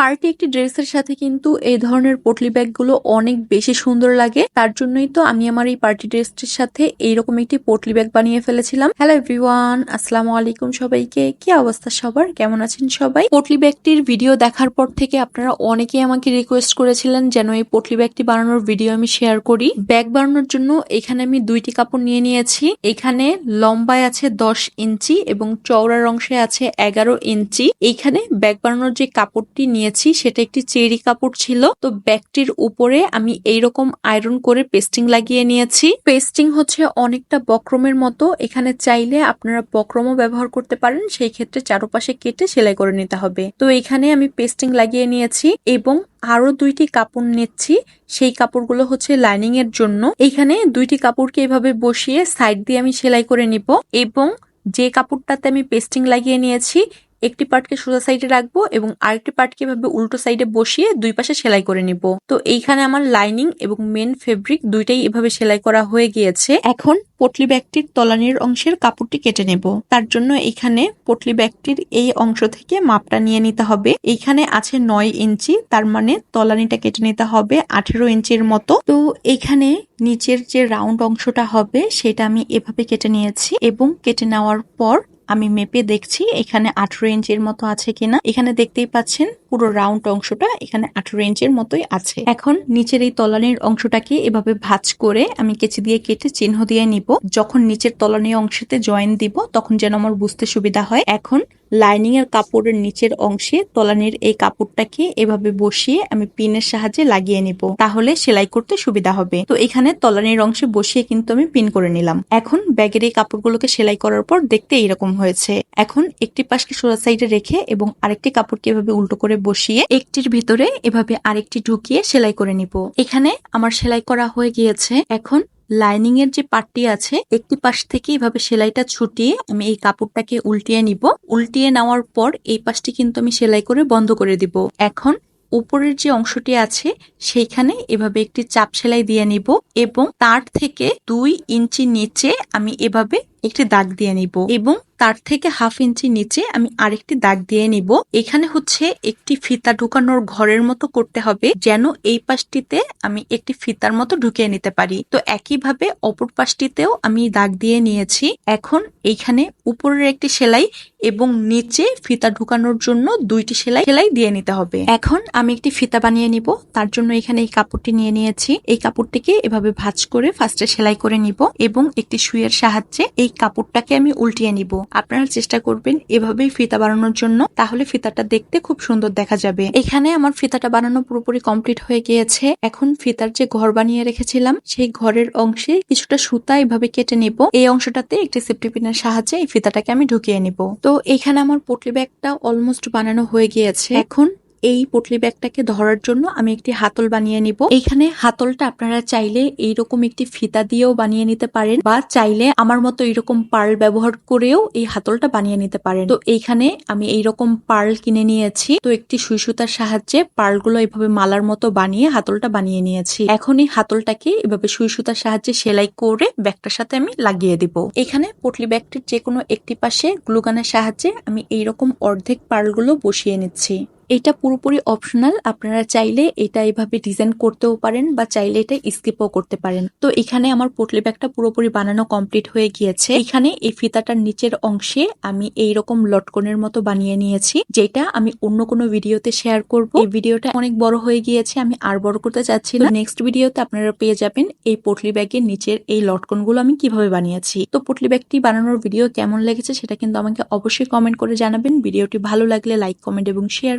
Party একটি ড্রেসের সাথে কিন্তু এই ধরনের পটলি ব্যাগগুলো অনেক বেশি সুন্দর লাগে। তার জন্যই তো আমি আমার এই পার্টি ড্রেসটির সাথে এইরকম একটি পটলি ব্যাগ বানিয়ে ফেলেছিলাম। হ্যালো এভরিওয়ান আসসালামু আলাইকুম সবাইকে। কি অবস্থা সবার? কেমন আছেন সবাই? পটলি ব্যাগটির ভিডিও দেখার পর থেকে আপনারা অনেকেই আমাকে রিকোয়েস্ট করেছিলেন যেন এই পটলি ব্যাগটি বানানোর ভিডিও আমি শেয়ার করি। ব্যাগ বানানোর জন্য এখানে আমি দুইটি কাপড় নিয়ে নিয়েছি। এখানে লম্বায় আছে দশ ইঞ্চি এবং চওড়ার অংশে আছে এগারো ইঞ্চি। এইখানে ব্যাগ বানানোর যে কাপড়টি নিয়েছি, সেটা একটি চেরি কাপড় ছিল। তো ব্যাগটির উপরে আমি এইরকম আয়রন করে পেস্টিং লাগিয়ে নিয়েছি। পেস্টিং হচ্ছে অনেকটা বক্রমের মতো। এখানে চাইলে আপনারা বক্রমও ব্যবহার করতে পারেন। সেই ক্ষেত্রে চারপাশে কেটে সেলাই করে নিতে হবে। তো এখানে আমি পেস্টিং লাগিয়ে নিয়েছি এবং আরও দুইটি কাপড় নিচ্ছি। সেই কাপড়গুলো হচ্ছে লাইনিং এর জন্য। এখানে দুইটি কাপড়কে এভাবে বসিয়ে সাইড দিয়ে আমি সেলাই করে নিব এবং যে কাপড়টাতে আমি পেস্টিং লাগিয়ে নিয়েছি একটি পার্টকে সোজা সাইডে রাখব এবং আরেকটি পার্টকে এভাবে উল্টো সাইডে বসিয়ে দুই পাশে সেলাই করে নিব। তো এইখানে আমার লাইনিং এবং মেন ফেব্রিক দুইটাই এভাবে সেলাই করা হয়ে গিয়েছে। এখন পটলি ব্যাগটির তলানির অংশের কাপড়টি কেটে নেব। তার জন্য এখানে পটলি ব্যাগটির এই অংশ থেকে মাপটা নিয়ে নিতে হবে। এইখানে আছে নয় ইঞ্চি, তার মানে তলানিটা কেটে নিতে হবে আঠেরো ইঞ্চির মতো। তো এখানে নিচের যে রাউন্ড অংশটা হবে, সেটা আমি এভাবে কেটে নিয়েছি এবং কেটে নেওয়ার পর আমি মেপে দেখছি এখানে আঠেরো ইঞ্চের মতো আছে কিনা। এখানে দেখতেই পাচ্ছেন পুরো রাউন্ড অংশটা এখানে আঠেরো ইঞ্চের মতোই আছে। এখন নিচের এই তলানির অংশটাকে এভাবে ভাঁজ করে আমি কেচি দিয়ে কেটে চিহ্ন দিয়ে নিব। যখন নিচের তলানি অংশতে জয়েন দিব, তখন যেন আমার বুঝতে সুবিধা হয়। এখন লাইনিং এর কাপড়ের নিচের অংশে তলানির এই কাপড়টাকে এভাবে বসিয়ে আমি পিনের সাহায্যে লাগিয়ে নিব। তাহলে সেলাই করতে সুবিধা হবে। তো এখানে তলানির অংশে বসিয়ে কিন্তু আমি পিন করে নিলাম। এখন ব্যাগের এই কাপড়গুলোকে সেলাই করার পর দেখতে এইরকম হয়েছে। এখন একটি পাশকে সোজা সাইডে রেখে এবং আরেকটি কাপড়কে এভাবে উল্টো করে বসিয়ে একটির ভিতরে এভাবে আরেকটি ঢুকিয়ে সেলাই করে নিব। এখানে আমার সেলাই করা হয়ে গিয়েছে। এখন লাইনিং এর যে পাটটি আছে, একটি পাশ থেকে এভাবে সেলাইটা ছুটিয়ে আমি এই কাপড়টাকে উল্টিয়ে নিব। উল্টিয়ে নেওয়ার পর এই পাশটি কিন্তু আমি সেলাই করে বন্ধ করে দিব। এখন উপরের যে অংশটি আছে, সেইখানে এভাবে একটি চাপ সেলাই দিয়ে নিব এবং তার থেকে দুই ইঞ্চি নিচে আমি এভাবে একটি দাগ দিয়ে নিব এবং তার থেকে হাফ ইঞ্চি নিচে আমি আরেকটি দাগ দিয়ে নিব। এখানে হচ্ছে একটি ফিতা ঢুকানোর ঘরের মতো করতে হবে যেন এই পাশটিতে আমি একটি ফিতার মতো ঢুকিয়ে নিতে পারি। তো একইভাবে অপর পাশটিতেও আমি দাগ দিয়ে নিয়েছি। এখন এইখানে উপরের একটি সেলাই এবং নিচে ফিতা ঢুকানোর জন্য দুইটি সেলাই সেলাই দিয়ে নিতে হবে। এখন আমি একটি ফিতা বানিয়ে নিব। তার জন্য এখানে এই কাপড়টি নিয়ে নিয়েছি। এই কাপড়টিকে এভাবে ভাঁজ করে ফার্স্টে সেলাই করে নিব এবং একটি সুইয়ের সাহায্যে এই কাপড়টাকে আমি উল্টিয়ে নিব। আপনারা চেষ্টা করবেন এভাবেই ফিতা বানানোর জন্য। তাহলে ফিতাটা দেখতে খুব সুন্দর দেখা যাবে। এখানে আমার ফিতাটা বানানো পুরোপুরি কমপ্লিট হয়ে গিয়েছে। এখন ফিতার যে ঘর বানিয়ে রেখেছিলাম, সেই ঘরের অংশে কিছুটা সুতা এভাবে কেটে নিব। এই অংশটাতে একটি সেফটি পিনের সাহায্যে এই ফিতাটাকে আমি ঢুকিয়ে নিব। তো এখানে আমার পটলি ব্যাগটা অলমোস্ট বানানো হয়ে গিয়েছে। এখন এই পটলি ব্যাগটাকে ধরার জন্য আমি একটি হাতল বানিয়ে নিব। এখানে হাতলটা আপনারা চাইলে এইরকম একটি ফিতা দিয়েও বানিয়ে নিতে পারেন বা চাইলে আমার মতো এরকম পার্ল ব্যবহার করেও এই হাতলটা বানিয়ে নিতে পারেন। তো এইখানে আমি এইরকম পার্ল কিনে নিয়েছি। তো একটি সুই সুতার সাহায্যে পার্লগুলো এভাবে মালার মতো বানিয়ে হাতলটা বানিয়ে নিয়েছি। এখন এই হাতলটাকে এভাবে সুই সুতার সাহায্যে সেলাই করে ব্যাগটার সাথে আমি লাগিয়ে দিব। এখানে পটলি ব্যাগটির যে কোনো একটি পাশে গ্লুগানের সাহায্যে আমি এইরকম অর্ধেক পার্লগুলো বসিয়ে নিচ্ছি। এটা পুরোপুরি অপশনাল আপনারা চাইলে এটা এভাবে ডিজাইন করতেও পারেন বা চাইলে এটা স্কিপও করতে পারেন। তো এখানে আমার পটলি ব্যাগটা পুরোপুরি বানানো কমপ্লিট হয়ে গিয়েছে। এখানে এই ফিতাটার নিচের অংশে আমি এই রকম লটকনের মতো বানিয়ে নিয়েছি, যেটা আমি অন্য কোনো ভিডিওতে শেয়ার করব। এই ভিডিওটা অনেক বড় হয়ে গিয়েছে, আমি আর বড় করতে চাচ্ছি না। নেক্সট ভিডিওতে আপনারা পেয়ে যাবেন এই পটলি ব্যাগের নিচের এই লটকনগুলো আমি কীভাবে বানিয়েছি। তো পটলি ব্যাগটি বানানোর ভিডিও কেমন লেগেছে সেটা কিন্তু আমাকে অবশ্যই কমেন্ট করে জানাবেন। ভিডিওটি ভালো লাগলে লাইক কমেন্ট এবং শেয়ার